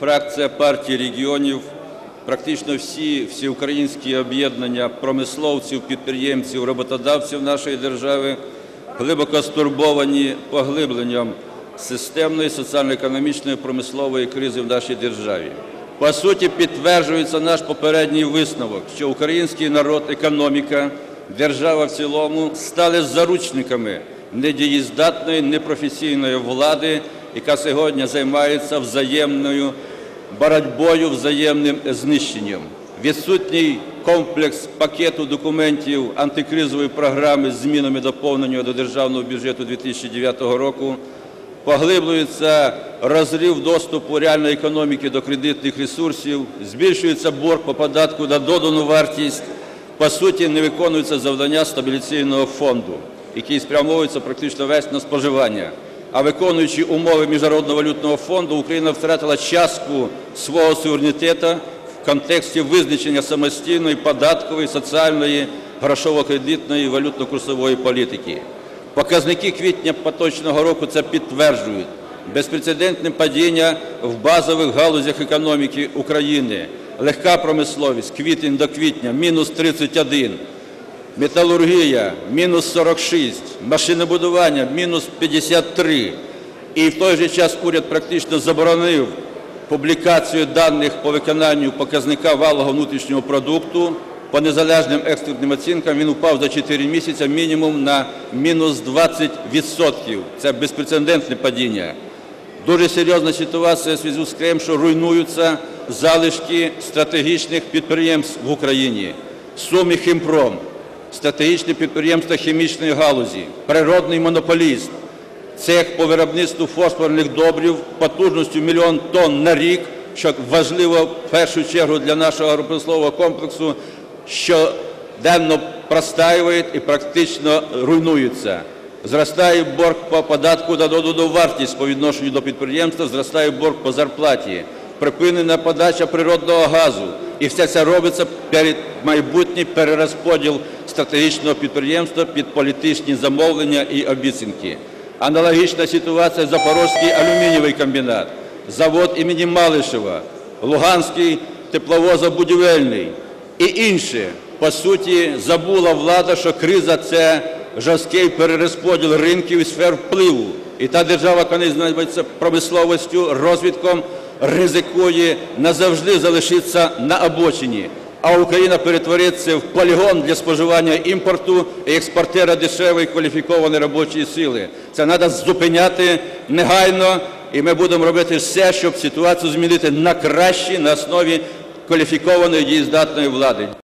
Фракція партії регіонів, практично всі всеукраїнські об'єднання промисловців, підприємців, роботодавців нашої держави глибоко стурбовані поглибленням системної соціально-економічної промислової кризи в нашій державі. По суті, підтверджується наш попередній висновок, що український народ, економіка, держава в цілому стали заручниками недієздатної, непрофесійної влади, яка сьогодні займається взаємною боротьбою, взаємним знищенням. Відсутній комплекс пакету документів антикризової програми з змінами доповнення до державного бюджету 2009 року. Поглиблюється розрив доступу реальної економіки до кредитних ресурсів, збільшується борг по податку на додану вартість. По суті, не виконується завдання стабіляційного фонду, який спрямовується практично весь на споживання. А виконуючи умови Міжнародного валютного фонду, Україна втратила частку свого суверенітету в контексті визначення самостійної податкової, соціальної, грошово-кредитної, валютно-курсової політики. Показники квітня поточного року це підтверджують. Безпрецедентне падіння в базових галузях економіки України. Легка промисловість квітень до квітня – мінус 31, металургія – мінус 46, машинобудування – мінус 53. І в той же час уряд практично заборонив публікацію даних по виконанню показника валового внутрішнього продукту. По незалежним експертним оцінкам він упав за 4 місяці мінімум на мінус 20%. Це безпрецедентне падіння. Дуже серйозна ситуація в зв'язку з тим, що руйнуються залишки стратегічних підприємств в Україні. Сумі Хімпром, стратегічне підприємство хімічної галузі, природний монополіст, цех по виробництву фосфорних добрив потужністю мільйон тонн на рік, що важливо в першу чергу для нашого агропромислового комплексу, щоденно простаюють і практично руйнуються. Зростає борг по податку на додану вартість по відношенню до підприємства, зростає борг по зарплаті, припинена подача природного газу. І все це робиться перед майбутній перерозподіл стратегічного підприємства під політичні замовлення і обіцянки. Аналогічна ситуація Запорозький алюмінієвий комбінат, завод імені Малишева, Луганський тепловозобудівельний і інше. По суті, забула влада, що криза – це жорсткий перерозподіл ринків і сфер впливу. І та держава, яка не займається промисловістю, розвитком, ризикує назавжди залишитися на обочині. А Україна перетвориться в полігон для споживання імпорту і експортера дешевої кваліфікованої робочої сили. Це треба зупиняти негайно, і ми будемо робити все, щоб ситуацію змінити на краще на основі кваліфікованої дієздатної влади.